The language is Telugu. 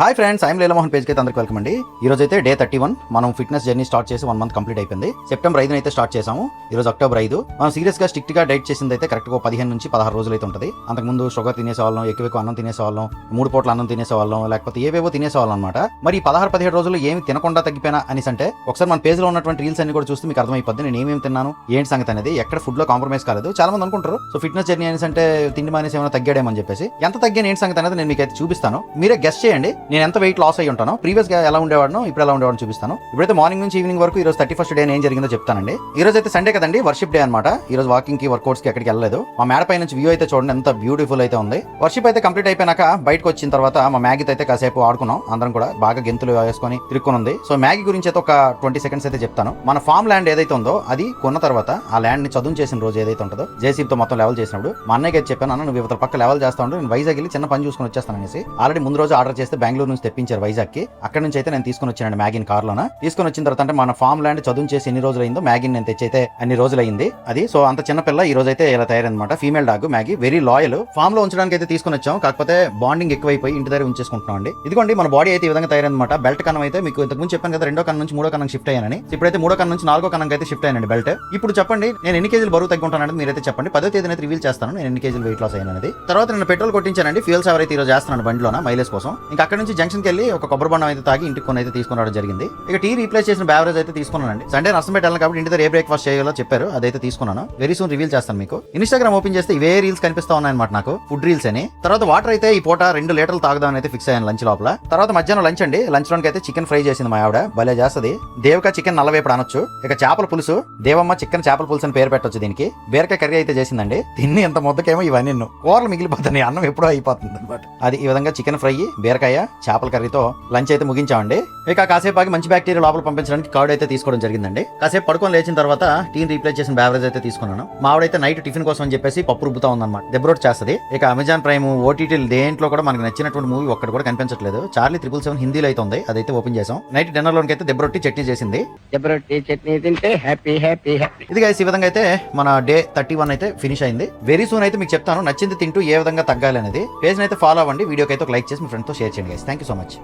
హాయ్ ఫ్రెండ్స్ ఐఎమ్ లీలమోహన్ పేజ్కి అయితే అందరికి వెల్కమ్ అండి. ఈ రోజు అయితే డే థర్టీ వన్ మనం ఫిట్నెస్ జర్నీ స్టార్ట్ చేసి వన్ మంత్ కంప్లీట్ అయిపోయింది. సెప్టెంబర్ ఐదు అయితే స్టార్ట్ చేసాము ఈ రోజు అక్టోబర్ ఐదు. మనం సీరియస్గా స్ట్రిక్ట్గా డైట్ చేసింది అయితే కరెక్ట్గా పదిహేను నుంచి పదహారు రోజులు అయితే ఉంటుంది. అంతకుముందు షుగర్ తినేసేవాళ్ళం ఎక్కువ ఎక్కువ అన్నం తినేసేవాళ్ళం మూడు పూట్ల అన్నం తినేసేవాళ్ళం లేకపోతే ఏవేవో తినేసేవాళ్ళం అనమాట మరి ఈ పదహారు పదిహేడు రోజులు ఏమి తినకుండా తగ్గిపోయినా అనేసి అంటే ఒకసారి మన పేజ్లో ఉన్నటువంటి రీల్స్ అన్ని కూడా చూస్తే మీకు అర్థమైపోద్ది నేను ఏమేమి తిన్నాను ఏంటి సంగతి అనేది ఎక్కడ ఫుడ్లో కాంప్రమైజ్ కాలేదు. చాలా మంది అనుకుంటారు సో ఫిట్నెస్ జర్నీ అనేసి అంటే తిండి మానేసి ఏమైనా తగ్గాడేమని చెప్పేసి. ఎంత తగ్గాను ఏంటి సంగతి అనేది నేను మీకు అయితే చూపిస్తాను. మీరే గెస్ట్ చేయండి. నేను ఎంత వెయిట్ లాస్ అయ్యి ఉంటాను ప్రీవియస్గా ఎలా ఉండేవాడను ఇప్పుడు ఎలా ఉండేవాడిని చూపిస్తాను. ఇప్పుడైతే మార్నింగ్ నుంచి ఈవినింగ్ వరకు ఈ రోజు థర్టీ ఫస్ట్ డే ఏం జరిగిందో చెప్తానండి. ఈ రోజు అయితే సండే కదండి వర్షిప్ డే అనమాట ఈ రోజు వాకింగ్కి వర్కౌట్స్కి ఎక్కడికి వెళ్ళలేదు. మా మేడ పై నుంచి వ్యూ అయితే చూడండి ఎంత బ్యూటిఫుల్ అయితే ఉంది. వర్షిప్ అయితే కంప్లీట్ అయిపోయినాక బయటకు వచ్చిన తర్వాత మా మ్యాగీ అయితే కాసేపు ఆడుకున్నాం అందరం కూడా బాగా గెంతులు వేసుకొని తిరుక్కుని ఉంది. సో మ్యాగీ గురించి అయితే ఒక ట్వంటీ సెకండ్స్ అయితే చెప్తాను. మన ఫామ్ ల్యాండ్ ఏదైతే ఉందో అది కొన్న తర్వాత ఆ ల్యాండ్ని చదువు చేసిన రోజు ఏదైతే ఉంటుందో జేసీబీ తో మొత్తం లెవెల్ చేసినప్పుడు మా అన్నయ్యకి అయితే చెప్పాను అన్న నువ్వు ఇవతల పక్క లెవెల్ చేస్తా ఉండు నేను వైజాగ్ వెళ్ళి చిన్న పని చూసుకొని వచ్చేస్తాను అనేసి. ఆల్రెడీ ముందు రోజు ఆర్డర్ చేస్తే బెంగళూరు నుంచి తెప్పించారు వైజాగ్కి అక్కడ నుంచి అయితే నేను తీసుకొని వచ్చానండి మ్యాగీని కార్లోన. తీసుకొని వచ్చిన తర్వాత అంటే మన ఫామ్ ల్యాండ్ చదువు చేసి ఎన్ని రోజులు అయిందో మ్యాగీని నేను తెచ్చైతే అన్ని రోజులు అయింది అది సో అంత చిన్న పిల్ల ఈ రోజు అయితే ఇలా తయారైందన్నమాట. Female dog Maggie very loyal. ఫామ్లో ఉంచడానికి అయితే తీసుకొని వచ్చాం. కాకపోతే బాండింగ్ ఎక్కువైపోయి ఇంటి దగ్గర ఉంచేసుకుంటున్నాం అండి. ఇదిగోండి మన బాడీ అయితే ఈ విధంగా తయారైందన్నమాట. బెల్ట్ కన్నం అయితే మీకు ఇంతకు ముందు చెప్పాను కదా రెండో కన్నం నుంచి మూడో కన్నం షిఫ్ట్ అయ్యానని. ఇప్పుడైతే మూడో కన్నం నుంచి నాలుగో కన్నం అయితే షిఫ్ట్ అయ్యానండి బెల్ట్. ఇప్పుడు చెప్పండి నేను ఎన్ని కేజీలు బరువు తగ్గుంటానని మీరైతే చెప్పండి. పదో తేదీన అయితే రివీల్ చేస్తాను. నేను ఎన్ని కేజీలు వెయిట్ లాస్ అయ్యానది తర్వాత నేను పెట్రోల్ కొట్టించానండి. ఫ్యూల్స్ ఎవరైతే ఈ రోజు చేస్తున్నాను బండిలోన మైలేజ్ కోసం. ఇంకా అక్కడ నుంచి జంక్షన్కి వెళ్ళి ఒక కొబ్బరి బండం అయితే తాగి ఇంటికి కొన్ని అయితే తీసుకుని రావడం జరిగింది. ఇక టీ రీప్లేస్ చేసిన బ్యావరేజ్ అయితే తీసుకున్నానండి. సండే నష్టం పెట్టాలి కాబట్టి ఇంటి దగ్గర ఏ బ్రేక్ఫాస్ట్ చేయాలో చెప్పారు. అదైతే తీసుకున్నాను. వెరీ సూన్ రివీల్ చేస్తాను మీకు. ఇన్స్టాగ్రామ్ ఓపెన్ చేస్తే ఇవే రీల్స్ కనిపిస్తా ఉన్నాయన్నమాట నాకు. ఫుడ్ రీల్స్ అని. తర్వాత వాటర్ అయితే ఈ పూట రెండు లీటర్లు తాగుదామని అయితే ఫిక్స్ అయ్యాను లంచ్ లోపల. తర్వాత మధ్యాహ్నం లంచ్ అండి. లంచ్లోకి అయితే చికెన్ ఫ్రై చేసింది మా ఆవిడ. భలే చేస్తుంది. దేవక చికెన్ నల్లవేపుడు అనొచ్చు. ఇక చేపల పులుసు. దేవమ్మ చికెన్ చేపల పులుసు అని పేరు పెట్టొచ్చు దీనికి. బీరకాయ కర్రీ అయితే చేసిందండి. తిన్ని ఎంత ముద్దకేమో ఇవన్నీ కూరలు మిగిలిపోతున్నాయి. అన్నం ఎప్పుడో అయిపోతుంది అనమాట అది ఈ విధంగా చికెన్ ఫ్రై బీరకాయ చేపల కర్రీతో లంచ్ అయితే ముగించామండి. ఇక కాసేపు ఆగి మంచి బ్యాక్టీరియా లోపల పంపించడానికి కర్డ్ అయితే తీసుకోవడం జరిగిందండి. కాసేపు పడుకొని లేచిన తర్వాత టీని రీప్లేస్ చేసిన బ్యావరేజ్ అయితే తీసుకున్నాను. మా ఆవిడైతే నైట్ టిఫిన్ కోసం అని చెప్పేసి పప్పు రుబ్బుతా ఉందన్నమాట. దెబ్బరోట్ చేస్తుంది. ఇక అమెజాన్ ప్రైమ్ ఓటీటీ దేంట్లో కూడా మనకి నచ్చినటువంటి మూవీ ఒక్కటి కూడా కనిపించట్లేదు. చార్లీ త్రిపుల్ సెవెన్ హిందీలో అయితే ఉంది. అదైతే ఓపెన్ చేసాం. నైట్ డిన్నర్లోకి అయితే దెబ్బరొట్టి చట్నీ చేసింది. జబరొట్టి చట్నీ తింటే హ్యాపీ హ్యాపీ హ్యాపీ ఇది గైస్ ఈ విధంగా అయితే మన డే థర్టీ వన్ అయితే ఫినిష్ అయింది. వెరీ సూన్ అయితే మీకు చెప్తాను. నచ్చింది తింటూ ఏ విధంగా తగ్గాలి అనేది. పేజ్ అయితే ఫాలో అవ్వండి. వీడియోకి అయితే ఒక లైక్ చేసి మీ ఫ్రెండ్తో షేర్ చేయండి guys thank you so much